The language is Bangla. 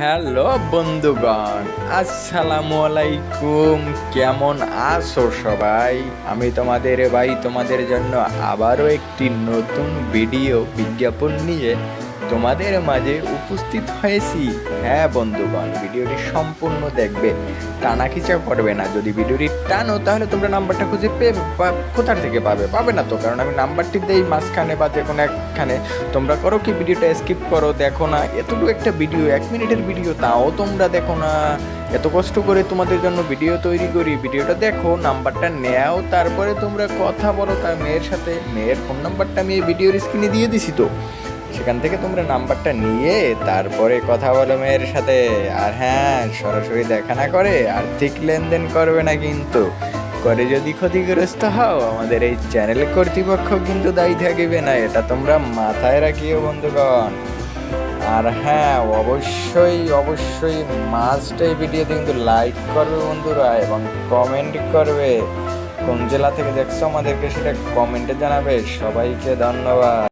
হ্যালো বন্ধুগণ, আসসালামু আলাইকুম। কেমন আছো সবাই? আমি তোমাদের ভাই, তোমাদের জন্য আবারও একটি নতুন ভিডিও বিজ্ঞাপন নিয়ে তোমাদের মাঝে উপস্থিত হয়েছি। হ্যাঁ বন্ধুগণ, ভিডিওটি সম্পূর্ণ দেখবে। টানা খিচা করবে না। যদি ভিডিওটি টানো, তাহলে তোমরা নাম্বারটা খুঁজে পেয়ে কোথার থেকে পাবে? পাবে না তো, কারণ আমি নাম্বারটি দেই মাঝখানে বা যে কোনো একখানে। তোমরা করো কি, ভিডিওটা স্কিপ করো, দেখো না। এতটুকু একটা ভিডিও এক মিনিটের ভিডিও তাও তোমরা দেখো না। এত কষ্ট করে তোমাদের জন্য ভিডিও তৈরি করি। ভিডিওটা দেখো, নাম্বারটা নেও, তারপরে তোমরা কথা বলো। তার মেয়ের সাথে, মেয়ের ফোন নাম্বারটা আমি এই ভিডিওর স্ক্রিনে দিয়ে দিছি তো। সেখান থেকে তোমরা নাম্বারটা নিয়ে তারপরে কথা বলো মেয়ের সাথে। আর হ্যাঁ সরাসরি দেখা না করে আর্থিক লেনদেন করবে না কিন্তু। করে যদি ক্ষতিগ্রস্ত হও, আমাদের এই চ্যানেল কর্তৃপক্ষ কিন্তু দায়ী থাকিবে না, এটা তোমরা মাথায় রাখিও বন্ধুগণ। আর হ্যাঁ অবশ্যই অবশ্যই মাস্ট এই ভিডিওতে কিন্তু লাইক করবে বন্ধুরা এবং কমেন্ট করবে। কোন জেলা থেকে দেখছ আমাদেরকে সেটা কমেন্টে জানাবে। সবাইকে ধন্যবাদ।